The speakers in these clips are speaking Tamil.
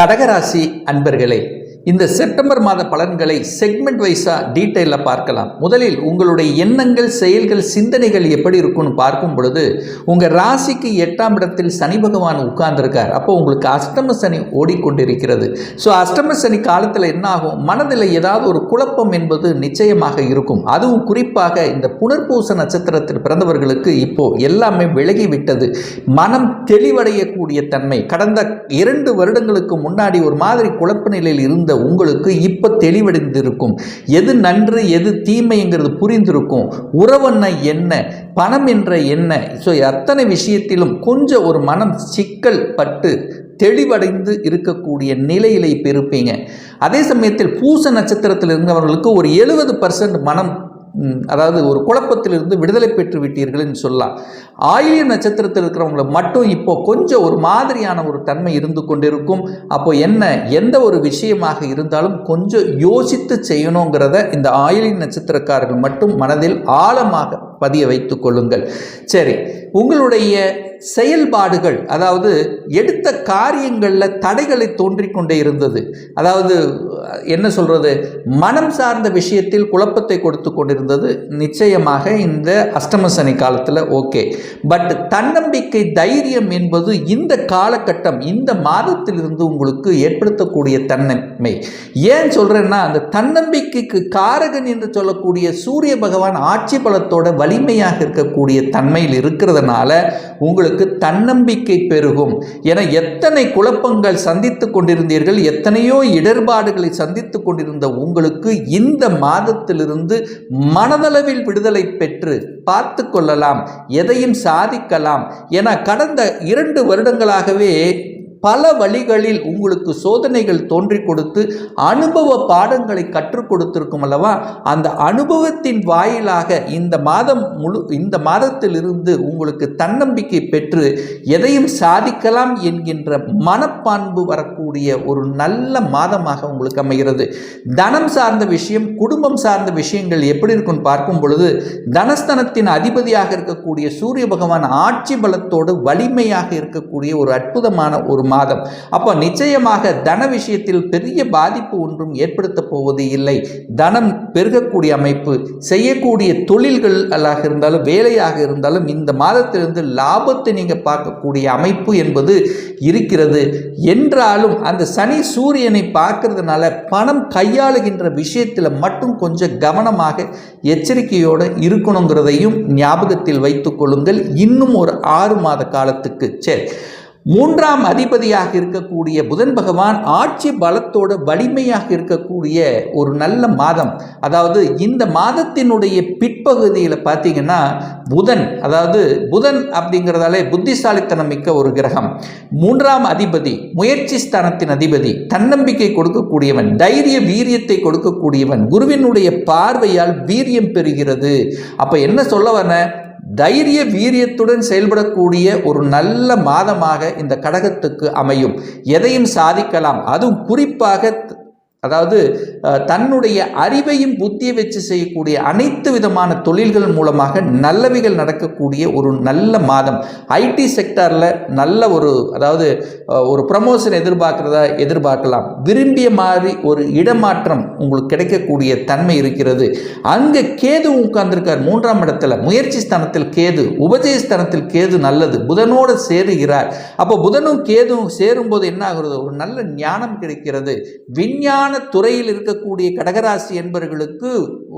கடகராசி அன்பர்களே இந்த செப்டம்பர் மாத பலன்களை செக்மெண்ட் வைஸாக டீட்டெயிலில் பார்க்கலாம். முதலில் உங்களுடைய எண்ணங்கள் செயல்கள் சிந்தனைகள் எப்படி இருக்கும்னு பார்க்கும் பொழுது உங்கள் ராசிக்கு எட்டாம் இடத்தில் சனி பகவான் உட்கார்ந்துருக்கார். அப்போ உங்களுக்கு அஷ்டம சனி ஓடிக்கொண்டிருக்கிறது. ஸோ அஷ்டம சனி காலத்தில் என்ன ஆகும்? மனதில் ஏதாவது ஒரு குழப்பம் என்பது நிச்சயமாக இருக்கும். அதுவும் குறிப்பாக இந்த புனர்பூச நட்சத்திரத்தில் பிறந்தவர்களுக்கு இப்போ எல்லாமே விலகிவிட்டது. மனம் தெளிவடையக்கூடிய தன்மை. கடந்த இரண்டு வருடங்களுக்கு முன்னாடி ஒரு மாதிரி குழப்ப நிலையில் இருந்த உங்களுக்கு இப்போ தெளிவடைந்திருக்கும். எது நன்று எது தீமைங்கிறது புரிந்திருக்கும். உறவென்ன என்ன? பணம் என்ற என்ன? ஸோ அத்தனை விஷயத்திலும் கொஞ்சம் ஒரு மனம் சிக்கல் பட்டு தெளிவடைந்து இருக்கக்கூடிய நிலையில இப்போ இருப்பீங்க. அதே சமயத்தில் பூச நட்சத்திரத்தில் இருந்தவர்களுக்கு ஒரு எழுபது பர்சன்ட் மனம் அதாவது ஒரு குழப்பத்திலிருந்து விடுதலை பெற்று விட்டீர்கள்னு சொல்லலாம். ஆயிலிய நட்சத்திரத்தில் இருக்கிறவங்கள மட்டும் இப்போ கொஞ்சம் ஒரு மாதிரியான ஒரு தன்மை இருந்து கொண்டிருக்கும். அப்போ என்ன எந்த ஒரு விஷயமாக இருந்தாலும் கொஞ்சம் யோசித்து செய்யணுங்கிறத இந்த ஆயிலின் நட்சத்திரக்காரர்கள் மட்டும் மனதில் ஆழமாக பதிய வைத்துக் கொள்ளுங்கள். சரி உங்களுடைய செயல்பாடுகள் அதாவது எடுத்த காரியங்களில் தடைகளை தோன்றிக் கொண்டே இருந்தது. அதாவது என்ன சொல்கிறது மனம் சார்ந்த விஷயத்தில் குழப்பத்தை கொடுத்து கொண்டிருந்தது. நிச்சயமாக இந்த அஷ்டம சனி காலத்தில் ஓகே. பட் தன்னம்பிக்கை தைரியம் என்பது இந்த காலகட்டம் இந்த மாதத்திலிருந்து உங்களுக்கு ஏற்படுத்தக்கூடிய தன்னன்மை ஏன் சொல்கிறேன்னா அந்த தன்னம்பிக்கைக்கு காரகன் என்று சொல்லக்கூடிய சூரிய பகவான் ஆட்சி பலத்தோட வலிமையாக இருக்கக்கூடிய தன்மையில் இருக்கிறதுனால உங்களுக்கு தன்னம்பிக்கை பெருகும். என எத்தனை குழப்பங்கள் சந்தித்து கொண்டிருந்தீர்கள் எத்தனையோ இடர்பாடுகளை சந்தித்து கொண்டிருந்த உங்களுக்கு இந்த மாதத்திலிருந்து மனதளவில் விடுதலை பெற்று பார்த்து கொள்ளலாம் எதையும் சாதிக்கலாம். என கடந்த இரண்டு வருடங்களாகவே பல வழிகளில் உங்களுக்கு சோதனைகள் தோன்றி கொடுத்து அனுபவ பாடங்களை கற்றுக் கொடுத்திருக்கும் அல்லவா? அந்த அனுபவத்தின் வாயிலாக இந்த மாதம் முழு இந்த மாதத்திலிருந்து உங்களுக்கு தன்னம்பிக்கை பெற்று எதையும் சாதிக்கலாம் என்கின்ற மனப்பான்பு வரக்கூடிய ஒரு நல்ல மாதமாக உங்களுக்கு அமைகிறது. தனம் சார்ந்த விஷயம் குடும்பம் சார்ந்த விஷயங்கள் எப்படி இருக்குன்னு பார்க்கும் பொழுது தனஸ்தனத்தின் அதிபதியாக இருக்கக்கூடிய சூரிய பகவான் ஆட்சி பலத்தோடு வலிமையாக இருக்கக்கூடிய ஒரு அற்புதமான ஒரு மாதம். அப்போ நிச்சயமாக தன விஷயத்தில் பெரிய பாதிப்பு ஒன்றும் ஏற்படுத்த போவது இல்லை. தனம் பெருகக்கூடிய அமைப்பு செய்யக்கூடிய தொழில்கள் அல்லாக இருந்தாலும் வேலையாக இருந்தாலும் இந்த மாதத்திலிருந்து லாபத்தை நீங்கள் பார்க்கக்கூடிய அமைப்பு என்பது இருக்கிறது. என்றாலும் அந்த சனி சூரியனை பார்க்கறதுனால பணம் கையாளுகின்ற விஷயத்தில் மட்டும் கொஞ்சம் கவனமாக எச்சரிக்கையோடு இருக்கணுங்கிறதையும் ஞாபகத்தில் வைத்துக் கொள்ளுங்கள். இன்னும் ஒரு ஆறு மாத காலத்துக்கு சரி மூன்றாம் அதிபதியாக இருக்கக்கூடிய புதன் பகவான் ஆட்சி பலத்தோட வலிமையாக இருக்கக்கூடிய ஒரு நல்ல மாதம். அதாவது இந்த மாதத்தினுடைய பிற்பகுதியில் பார்த்தீங்கன்னா புதன் அதாவது புதன் அப்படிங்கிறதாலே புத்திசாலித்தனம் மிக்க ஒரு கிரகம். மூன்றாம் அதிபதி முயற்சி ஸ்தானத்தின் அதிபதி தன்னம்பிக்கை கொடுக்கக்கூடியவன் தைரிய வீரியத்தை கொடுக்கக்கூடியவன் குருவினுடைய பார்வையால் வீரியம் பெறுகிறது. அப்போ என்ன சொல்ல வரேன் தைரிய வீரியத்துடன் செயல்படக்கூடிய ஒரு நல்ல மாதமாக இந்த கடகத்துக்கு அமையும். எதையும் சாதிக்கலாம். அதுவும் குறிப்பாக அதாவது தன்னுடைய அறிவையும் புத்தியை வச்சு செய்யக்கூடிய அனைத்து விதமான தொழில்கள் மூலமாக நல்லவைகள் நடக்கக்கூடிய ஒரு நல்ல மாதம். ஐடி செக்டாரில் நல்ல ஒரு அதாவது ஒரு ப்ரமோஷன் எதிர்பார்க்கிறதா எதிர்பார்க்கலாம். விரும்பிய மாதிரி ஒரு இடமாற்றம் உங்களுக்கு கிடைக்கக்கூடிய தன்மை இருக்கிறது. அங்கே கேது உட்கார்ந்துருக்கார் மூன்றாம் இடத்துல. முயற்சி ஸ்தானத்தில் கேது உபஜய ஸ்தானத்தில் கேது நல்லது. புதனோடு சேருகிறார். அப்போ புதனும் கேதுவும் சேரும்போது என்ன ஆகுறது? ஒரு நல்ல ஞானம் கிடைக்கிறது. விஞ்ஞான துறையில் இருக்கக்கூடிய கடகராசி என்பவர்களுக்கு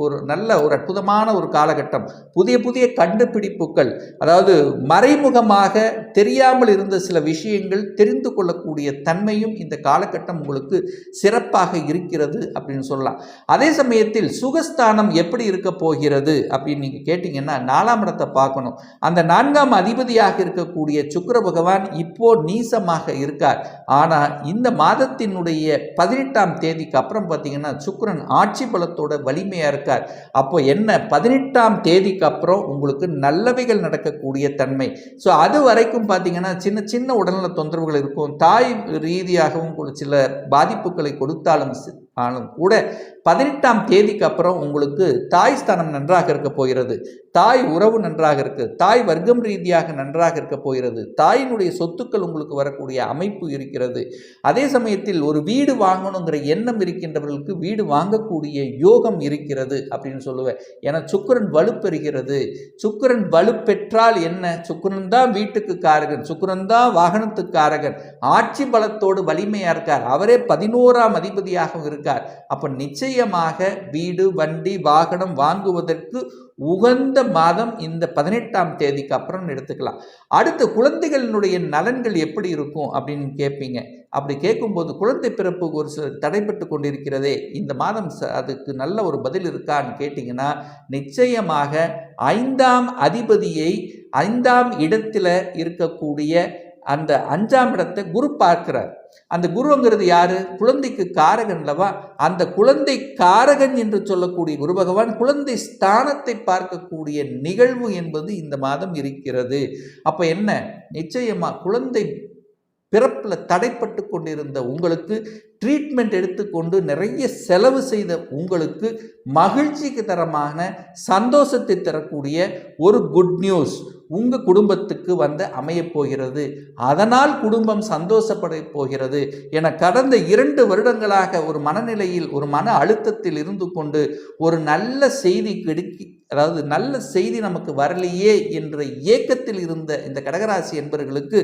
ஒரு நல்ல ஒரு அற்புதமான ஒரு காலகட்டம். புதிய புதிய கண்டுபிடிப்புகள் அதாவது மறைமுகமாக தெரியாமல் இருந்த சில விஷயங்கள் தெரிந்து கொள்ளக்கூடிய தன்மையும் இந்த காலகட்டம் உங்களுக்கு சிறப்பாக இருக்கிறது அப்படின்னு சொல்லலாம். அதே சமயத்தில் சுகஸ்தானம் எப்படி இருக்க போகிறது அப்படின்னு நீங்கள் கேட்டிங்கன்னா நாலாம் இடத்தை பார்க்கணும். அந்த நான்காம் அதிபதியாக இருக்கக்கூடிய சுக்கர பகவான் இப்போ நீசமாக இருக்கார். ஆனால் இந்த மாதத்தினுடைய பதினெட்டாம் தேதி தேதிக்கு அப்புறம் பார்த்தீங்கன்னா சுக்கிரன் ஆட்சி பலத்தோட வலிமையாக இருக்கார். அப்போ என்ன? பதினெட்டாம் தேதிக்கு அப்புறம் உங்களுக்கு நல்லவைகள் நடக்கக்கூடிய தன்மை. ஸோ அது வரைக்கும் பார்த்தீங்கன்னா சின்ன சின்ன உடல்நல தொந்தரவுகள் இருக்கும். தாய் ரீதியாகவும் ஒரு சில பாதிப்புகளை கொடுத்தாலும் ஆனும் கூட பதினெட்டாம் தேதிக்கு அப்புறம் உங்களுக்கு தாய் ஸ்தானம் நன்றாக இருக்க போகிறது. தாய் உறவு நன்றாக இருக்குது தாய் வர்க்கம் ரீதியாக நன்றாக இருக்க போகிறது. தாயினுடைய சொத்துக்கள் உங்களுக்கு வரக்கூடிய அமைப்பு இருக்கிறது. அதே சமயத்தில் ஒரு வீடு வாங்கணுங்கிற எண்ணம் இருக்கின்றவர்களுக்கு வீடு வாங்கக்கூடிய யோகம் இருக்கிறது அப்படின்னு சொல்லுவேன். ஏன்னா சுக்கிரன் வலுப்பெறுகிறது. சுக்கிரன் வலுப்பெற்றால் என்ன? சுக்கரன் தான் வீட்டுக்கு காரகன். சுக்கரன் தான் வாகனத்துக்கு காரகன். ஆட்சி பலத்தோடு வலிமையாக இருக்கார். அவரே பதினோராம் அதிபதியாகவும் இருக்கார். அப்போ நிச்சயமாக வீடு வண்டி வாகனம் வாங்குவதற்கு உகந்த மாதம் இந்த பதினெட்டாம் தேதிக்கு அப்புறம் எடுத்துக்கலாம். அடுத்து குழந்தைகளினுடைய நலன்கள் எப்படி இருக்கும் அப்படின்னு கேட்பீங்க. அப்படி கேட்கும்போது குழந்தை பிறப்பு ஒரு சில தடைப்பட்டு கொண்டிருக்கிறதே இந்த மாதம் ச- அதுக்கு நல்ல ஒரு பதில் இருக்கான்னு கேட்டிங்கன்னா நிச்சயமாக ஐந்தாம் அதிபதியை ஐந்தாம் இடத்துல இருக்கக்கூடிய அந்த அஞ்சாம் இடத்தை குரு பார்க்கிறார். அந்த குருங்கிறது யாரு? குழந்தைக்கு காரகன்லவா அந்த குழந்தை காரகன் என்று சொல்லக்கூடிய குரு பகவான் குழந்தை ஸ்தானத்தை பார்க்கக்கூடிய நிகழ்வு என்பது இந்த மாதம் இருக்கிறது. அப்ப என்ன? நிச்சயமா குழந்தை பிறப்பில் தடைப்பட்டு கொண்டிருந்த உங்களுக்கு ட்ரீட்மெண்ட் எடுத்துக்கொண்டு நிறைய செலவு செய்த உங்களுக்கு மகிழ்ச்சிக்கு தரமான சந்தோஷத்தை தரக்கூடிய ஒரு குட் நியூஸ் உங்கள் குடும்பத்துக்கு வந்து அமையப் போகிறது. அதனால் குடும்பம் சந்தோஷப்பட போகிறது என கடந்த இரண்டு வருடங்களாக ஒரு மனநிலையில் ஒரு மன அழுத்தத்தில் இருந்து கொண்டு ஒரு நல்ல செய்தி கிடைக்கி அதாவது நல்ல செய்தி நமக்கு வரலையே என்ற ஏக்கத்தில் இருந்த இந்த கடகராசி என்பவர்களுக்கு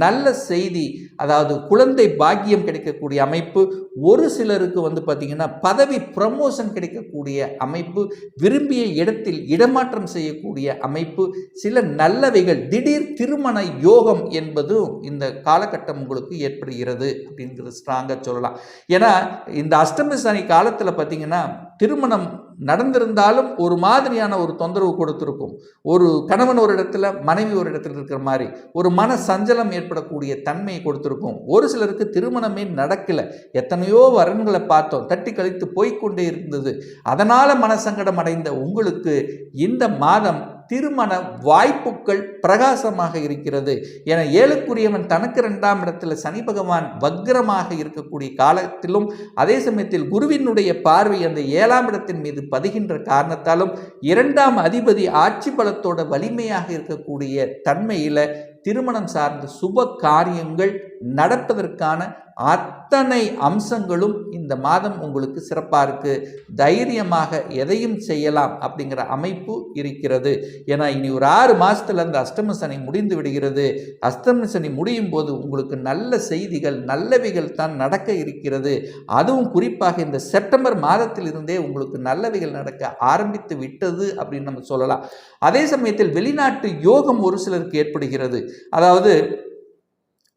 நல்ல செய்தி அதாவது குழந்தை பாக்கியம் கிடைக்கக்கூடிய அமைப்பு ஒரு சிலருக்கு வந்து பார்த்திங்கன்னா பதவி ப்ரமோஷன் கிடைக்கக்கூடிய அமைப்பு விரும்பிய இடத்தில் இடமாற்றம் செய்யக்கூடிய அமைப்பு சில நல்லவைகள் திடீர் திருமண யோகம் என்பதும் இந்த காலகட்டம் உங்களுக்கு ஏற்படுகிறது அப்படிங்கிறது ஸ்ட்ராங்காக சொல்லலாம். ஏன்னா இந்த அஷ்டமி சனி காலத்தில் பார்த்தீங்கன்னா திருமணம் நடந்திருந்தாலும் ஒரு மாதிரியான ஒரு தொந்தரவு கொடுத்துருக்கும். ஒரு கணவன் ஒரு இடத்துல மனைவி ஒரு இடத்துல இருக்கிற மாதிரி ஒரு மன சஞ்சலம் ஏற்படக்கூடிய தன்மையை கொடுத்துருக்கும். ஒரு சிலருக்கு திருமணமே நடக்கலை. எத்தனையோ வரன்களை பார்த்தோம். தட்டி கழித்து போய்க்கொண்டே இருந்தது. அதனால் மனசங்கடம் அடைந்த உங்களுக்கு இந்த மாதம் திருமண வாய்ப்புகள் பிரகாசமாக இருக்கிறது. என ஏழுக்குரியவன் தனக்கு ரெண்டாம் இடத்துல சனி பகவான் வக்ரமாக இருக்கக்கூடிய காலத்திலும் அதே சமயத்தில் குருவினுடைய பார்வை அந்த ஏழாம் இடத்தின் மீது பதிகின்ற காரணத்தாலும் இரண்டாம் அதிபதி ஆட்சி பலத்தோட வலிமையாக இருக்கக்கூடிய தன்மையில் திருமணம் சார்ந்த சுப காரியங்கள் நடப்பதற்கான அத்தனை அம்சங்களும் இந்த மாதம் உங்களுக்கு சிறப்பாக இருக்குது தைரியமாக எதையும் செய்யலாம் அப்படிங்கிற அமைப்பு இருக்கிறது. ஏன்னா இனி ஒரு ஆறு மாதத்தில் அந்த அஷ்டம சனி முடிந்து விடுகிறது. அஷ்டம சனி முடியும் போது உங்களுக்கு நல்ல செய்திகள் நல்லவைகள் தான் நடக்க இருக்கிறது. அதுவும் குறிப்பாக இந்த செப்டம்பர் மாதத்திலிருந்தே உங்களுக்கு நல்லவைகள் நடக்க ஆரம்பித்து விட்டது அப்படின்னு நம்ம சொல்லலாம். அதே சமயத்தில் வெளிநாட்டு யோகம் ஒரு சிலருக்கு ஏற்படுகிறது. அதாவது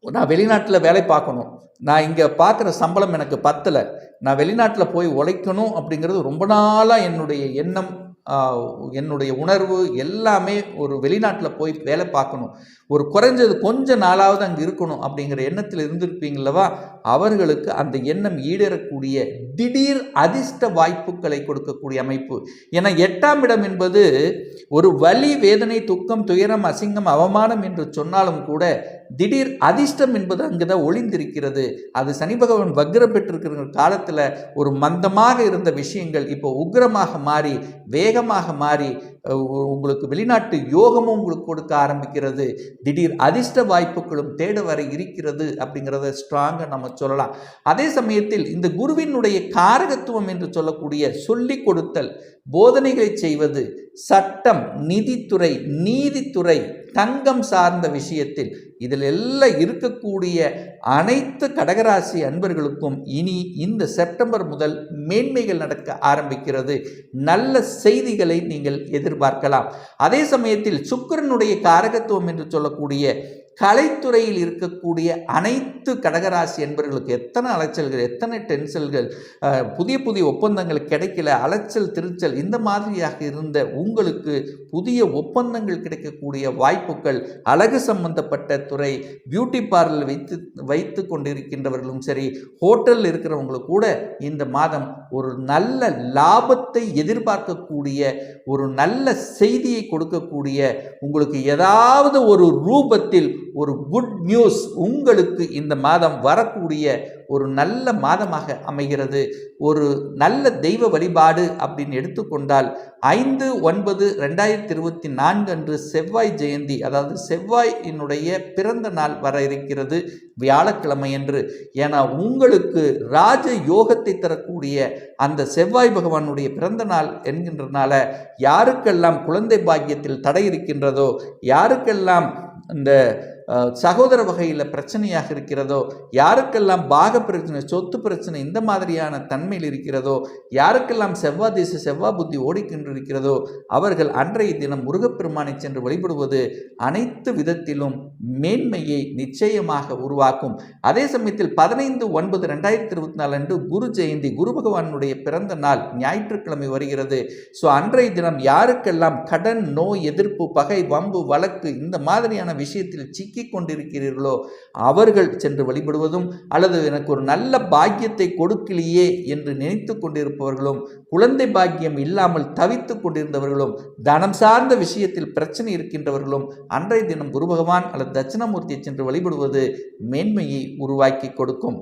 நான் வெளிநாட்டில் வேலை பார்க்கணும். நான் இங்கே பார்க்குற சம்பளம் எனக்கு பத்தலை. நான் வெளிநாட்டில் போய் உழைக்கணும் அப்படிங்கிறது ரொம்ப நாளாக என்னுடைய எண்ணம் என்னுடைய உணர்வு எல்லாமே ஒரு வெளிநாட்டில் போய் வேலை பார்க்கணும். ஒரு குறைஞ்சது கொஞ்ச நாளாவது அங்கே இருக்கணும் அப்படிங்கிற எண்ணத்தில் இருந்திருப்பீங்களவா அவர்களுக்கு அந்த எண்ணம் ஈடேறக்கூடிய திடீர் அதிர்ஷ்ட வாய்ப்புகளை கொடுக்கக்கூடிய அமைப்பு. ஏன்னா எட்டாம் இடம் என்பது ஒரு வலி வேதனை துக்கம் துயரம் அசிங்கம் அவமானம் என்று சொன்னாலும் கூட திடீர் அதிர்ஷ்டம் என்பது அங்கே தான் ஒளிந்திருக்கிறது. அது சனி பகவான் வக்ரம் பெற்றிருக்கிற காலத்தில் ஒரு மந்தமாக இருந்த விஷயங்கள் இப்போ உக்ரமாக மாறி வேகமாக மாறி உங்களுக்கு வெளிநாட்டு யோகமும் உங்களுக்கு கொடுக்க ஆரம்பிக்கிறது. திடீர் அதிர்ஷ்ட வாய்ப்புகளும் தேட வர இருக்கிறது அப்படிங்கிறத ஸ்ட்ராங்காக நம்ம சொல்லலாம். அதே சமயத்தில் இந்த குருவினுடைய காரகத்துவம் என்று சொல்லக்கூடிய சொல்லிக் கொடுத்தல் போதனைகளை செய்வது சட்டம் நிதித்துறை நீதித்துறை தங்கம் சார்ந்த விஷயத்தில் இதில் எல்லாம் இருக்கக்கூடிய அனைத்து கடகராசி அன்பர்களுக்கும் இனி இந்த செப்டம்பர் முதல் மேன்மைகள் நடக்க ஆரம்பிக்கிறது. நல்ல செய்திகளை நீங்கள் எதிர்பார்க்கலாம் அதே சமயத்தில் சுக்கிரனுடைய காரகத்துவம் என்று சொல்லக்கூடிய கலைத்துறையில் இருக்கக்கூடிய அனைத்து கடகராசி என்பவர்களுக்கு எத்தனை அலைச்சல்கள் எத்தனை டென்சல்கள் புதிய புதிய ஒப்பந்தங்கள் கிடைக்கல அலைச்சல் திருச்சல் இந்த மாதிரியாக இருந்த உங்களுக்கு புதிய ஒப்பந்தங்கள் கிடைக்கக்கூடிய வாய்ப்புகள் அழகு சம்பந்தப்பட்ட துறை பியூட்டி பார்லர் வைத்து வைத்து கொண்டிருக்கின்றவர்களும் சரி ஹோட்டலில் இருக்கிறவங்களுக்கு கூட இந்த மாதம் ஒரு நல்ல லாபத்தை எதிர்பார்க்கக்கூடிய ஒரு நல்ல செய்தியை கொடுக்கக்கூடிய உங்களுக்கு ஏதாவது ஒரு ரூபத்தில் ஒரு குட் நியூஸ் உங்களுக்கு இந்த மாதம் வரக்கூடிய ஒரு நல்ல மாதமாக அமைகிறது. ஒரு நல்ல தெய்வ வழிபாடு அப்படின்னு எடுத்துக்கொண்டால் ஐந்து ஒன்பது ரெண்டாயிரத்தி இருபத்தி நான்கு அன்று செவ்வாய் ஜெயந்தி அதாவது செவ்வாயினுடைய பிறந்த நாள் வர இருக்கிறது வியாழக்கிழமை என்று ஏன்னா உங்களுக்கு ராஜ யோகத்தை தரக்கூடிய அந்த செவ்வாய் பகவானுடைய பிறந்த நாள் என்கின்றனால யாருக்கெல்லாம் குழந்தை பாக்கியத்தில் தடை இருக்கின்றதோ யாருக்கெல்லாம் இந்த சகோதர வகையில் பிரச்சனையாக இருக்கிறதோ யாருக்கெல்லாம் பாக பிரச்சனை சொத்து பிரச்சனை இந்த மாதிரியான தன்மையில் இருக்கிறதோ யாருக்கெல்லாம் செவ்வாய் தேச செவ்வாய் புத்தி ஓடிக்கொண்டிருக்கிறதோ அவர்கள் அன்றைய தினம் முருகப்பெருமானை சென்று வழிபடுவது அனைத்து விதத்திலும் மேன்மையை நிச்சயமாக உருவாக்கும். அதே சமயத்தில் பதினைந்து ஒன்பது ரெண்டாயிரத்தி இருபத்தி நாலு அன்று குரு ஜெயந்தி குரு பகவானுடைய பிறந்த நாள் ஞாயிற்றுக்கிழமை வருகிறது. ஸோ அன்றைய தினம் யாருக்கெல்லாம் கடன் நோய் எதிர்ப்பு பகை வம்பு வழக்கு இந்த மாதிரியான விஷயத்தில் சிக்கி கொண்டிருக்கிறீர்களோ அவர்கள் சென்று வழிபடுவதும் அல்லது எனக்கு ஒரு நல்ல பாக்கியத்தை கொடுக்கலையே என்று நினைத்து கொண்டிருப்பவர்களும் குழந்தை பாக்கியம் இல்லாமல் தவித்து கொண்டிருந்தவர்களும் தனம் சார்ந்த விஷயத்தில் பிரச்சனை இருக்கின்றவர்களும் அன்றைய தினம் குரு பகவான் அல்லது தட்சிணமூர்த்தியை சென்று வழிபடுவது மேன்மையை உருவாக்கி கொடுக்கும்.